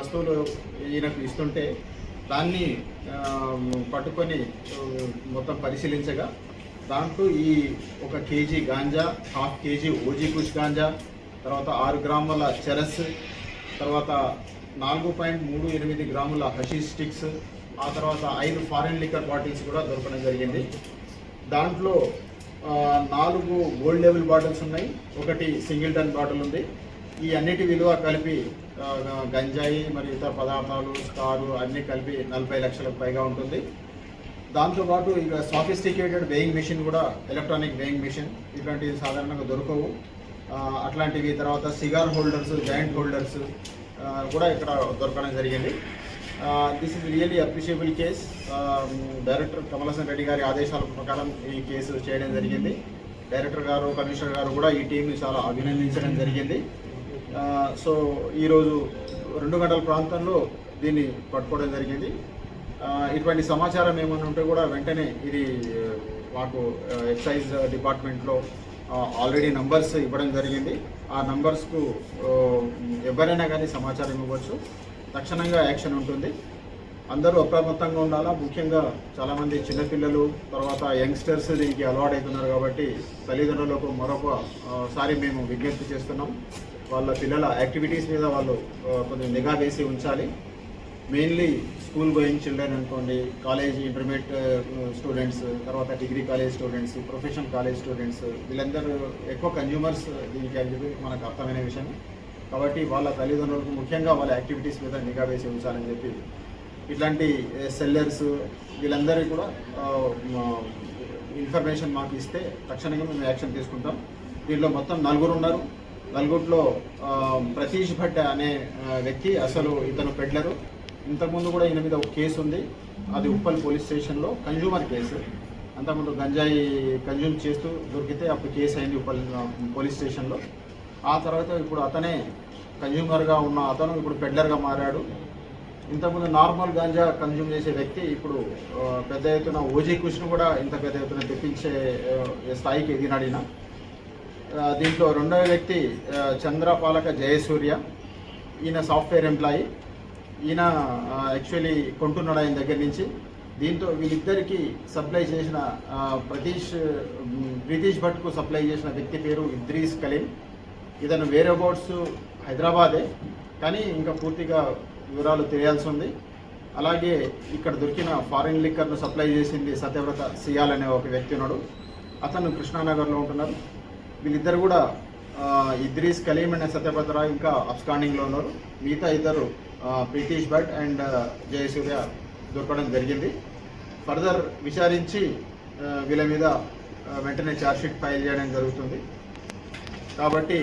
వస్తువులు ఈయనకు ఇస్తుంటే దాన్ని పట్టుకొని మొత్తం పరిశీలించగా దాంట్లో ఈ ఒక KG ganja half KG OG kush ganja తర్వాత ఆరు గ్రాముల చెరస్ తర్వాత నాలుగు పాయింట్ మూడు ఎనిమిది గ్రాముల హషీష్ స్టిక్స్ ఆ తర్వాత ఐదు ఫారిన్ లిక్కర్ బాటిల్స్ కూడా దొరకడం జరిగింది. దాంట్లో నాలుగు గోల్డ్ లెవెల్ బాటిల్స్ ఉన్నాయి ఒకటి సింగిల్ టన్ బాటిల్ ఉంది ఈ అన్నిటి విలువ కలిపి గంజాయి మరియు ఇతర పదార్థాలు స్టారు అన్నీ కలిపి నలభై లక్షలకు పైగా ఉంటుంది. దాంతోపాటు ఇక సాఫిస్టికేటెడ్ వేయింగ్ మిషన్ కూడా ఎలక్ట్రానిక్ వేయింగ్ మిషన్ ఇట్లాంటివి సాధారణంగా దొరకవు. అట్లాంటివి తర్వాత సిగార్ హోల్డర్స్ జాయింట్ హోల్డర్స్ కూడా ఇక్కడ దొరకడం జరిగింది. This is really appreciable case director Kamalasan Reddy గారి ఆదేశాల ప్రకారం ఈ కేసు చేయడం జరిగింది. డైరెక్టర్ గారు కమిషనర్ గారు కూడా ఈ టీంని చాలా అభినందించడం జరిగింది. సో ఈరోజు రెండు గంటల ప్రాంతంలో దీన్ని పట్టుకోవడం జరిగింది. ఇటువంటి సమాచారం ఏమైనా ఉంటే కూడా వెంటనే ఇది మాకు ఎక్సైజ్ డిపార్ట్మెంట్లో ఆల్రెడీ నంబర్స్ ఇవ్వడం జరిగింది. ఆ నంబర్స్కు ఎవరైనా కానీ సమాచారం ఇవ్వచ్చు. తక్షణంగా యాక్షన్ ఉంటుంది. అందరూ అప్రమత్తంగా ఉండాలా? ముఖ్యంగా చాలామంది చిన్నపిల్లలు తర్వాత యంగ్స్టర్స్ దీనికి అలవాటు అవుతున్నారు కాబట్టి తల్లిదండ్రులకు మరొక సారి మేము విజ్ఞప్తి చేస్తున్నాం. వాళ్ళ పిల్లల యాక్టివిటీస్ మీద వాళ్ళు కొంచెం నిఘా వేసి ఉంచాలి. మెయిన్లీ స్కూల్ గోయింగ్ చిల్డ్రన్ అనుకోండి కాలేజ్ ఇంటర్మీడియట్ స్టూడెంట్స్ తర్వాత degree college students professional college students వీళ్ళందరూ ఎక్కువ కన్జ్యూమర్స్ దీనికి అని చెప్పి మనకు అర్థమైన విషయం కాబట్టి వాళ్ళ తల్లిదండ్రులకు ముఖ్యంగా వాళ్ళ యాక్టివిటీస్ మీద నిఘా వేసి ఉంచాలని చెప్పి ఇట్లాంటి సెల్లర్స్ వీళ్ళందరికీ కూడా ఇన్ఫర్మేషన్ మాకు ఇస్తే తక్షణంగా మేము యాక్షన్ తీసుకుంటాం. దీంట్లో మొత్తం నలుగురు ఉన్నారు. నలుగురిలో ప్రతీష్ భట్ అనే వ్యక్తి అసలు ఇతను పెడ్లరు. ఇంతకుముందు కూడా ఈయన మీద ఒక కేసు ఉంది. అది ఉప్పల్ పోలీస్ స్టేషన్లో కన్జ్యూమర్ కేసు. అంతకుముందు గంజాయి కన్జ్యూమ్ చేస్తూ దొరికితే అప్పుడు కేసు అయింది ఉప్పల్ పోలీస్ స్టేషన్లో. ఆ తర్వాత ఇప్పుడు అతనే కన్జ్యూమర్గా ఉన్న అతను ఇప్పుడు పెడ్లర్గా మారాడు. ఇంతకుముందు నార్మల్ గాంజా కన్జ్యూమ్ చేసే వ్యక్తి ఇప్పుడు పెద్ద ఎత్తున ఓజీ కుష్ను కూడా ఇంత పెద్ద ఎత్తున తెప్పించే స్థాయికి ఎదిగినాడిన దీంట్లో రెండవ వ్యక్తి చంద్రపాలక జయసూర్య. ఈయన సాఫ్ట్వేర్ ఎంప్లాయీ. ఈయన యాక్చువల్లీ కొంటున్నాడు ఆయన దగ్గర నుంచి. దీంతో వీళ్ళిద్దరికి సప్లై చేసిన ఆ, ప్రతీష్ ప్రీతీష్ భట్కు సప్లై చేసిన వ్యక్తి పేరు ఇద్రీస్ కలీం. ఇతను వేరే బోర్డ్స్ హైదరాబాదే. కానీ ఇంకా పూర్తిగా వివరాలు తెలియాల్సి ఉంది. అలాగే ఇక్కడ దొరికిన ఫారిన్ లిక్కర్ను సప్లై చేసింది సత్యవ్రత సియాల్ అనే ఒక వ్యక్తి ఉన్నాడు. అతను కృష్ణానగర్లో ఉంటున్నారు. వీళ్ళిద్దరు కూడా ఇద్రీస్ కలీం అనే సత్యభద్ర ఇంకా అబ్స్కాండింగ్లో ఉన్నారు. మిగతా ఇద్దరు ప్రీతీష్ భట్ అండ్ జయసూర్య దొరకడం జరిగింది. ఫర్దర్ విచారించి వీళ్ళ మీద వెంటనే ఛార్జ్షీట్ ఫైల్ చేయడం జరుగుతుంది. కాబట్టి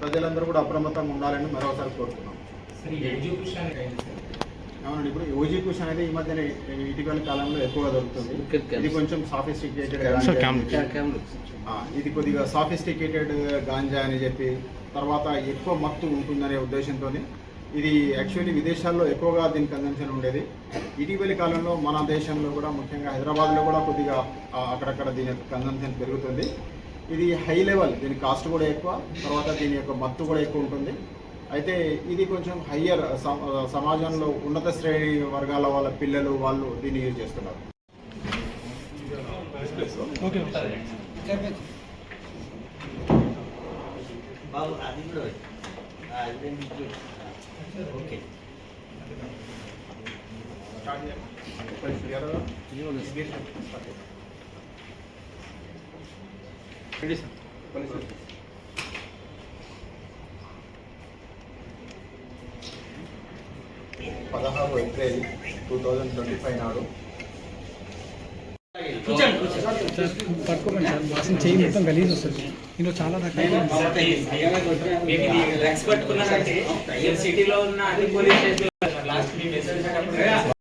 ప్రజలందరూ కూడా అప్రమత్తంగా ఉండాలని మరోసారి కోరుతున్నాం అవునండి ఇప్పుడు ఓజీ కుష్ అనేది ఈ మధ్యన ఇటీవల కాలంలో ఎక్కువగా దొరుకుతుంది. ఇది కొంచెం సాఫిస్టికేటెడ్ ఇది కొద్దిగా సాఫిస్టికేటెడ్ గాంజా అని చెప్పి తర్వాత ఎక్కువ మత్తు ఉంటుందనే ఉద్దేశంతో ఇది యాక్చువల్లీ విదేశాల్లో ఎక్కువగా దీని కన్జంప్షన్ ఉండేది. ఇటీవలి కాలంలో మన దేశంలో కూడా ముఖ్యంగా హైదరాబాద్లో కూడా కొద్దిగా అక్కడక్కడ దీని యొక్క కన్జంప్షన్ పెరుగుతుంది. ఇది హై లెవెల్ దీని కాస్ట్ కూడా ఎక్కువ తర్వాత దీని యొక్క మత్తు కూడా ఎక్కువ ఉంటుంది. అయితే ఇది కొంచెం హయ్యర్ సమాజంలో ఉన్నత శ్రేణి వర్గాల వాళ్ళ పిల్లలు వాళ్ళు దీన్ని యూజ్ చేస్తున్నారు. ఓకే. పదహారు April two thousand twenty five నాడు. కూర్చోండి కూర్చోండి. పట్టుకోమని సార్. వాసన చేయి మొత్తం గలీజ్ వస్తుంది. ఇందులో చాలా రకాల సిటీలో ఉన్న అన్ని పోలీస్ స్టేషన్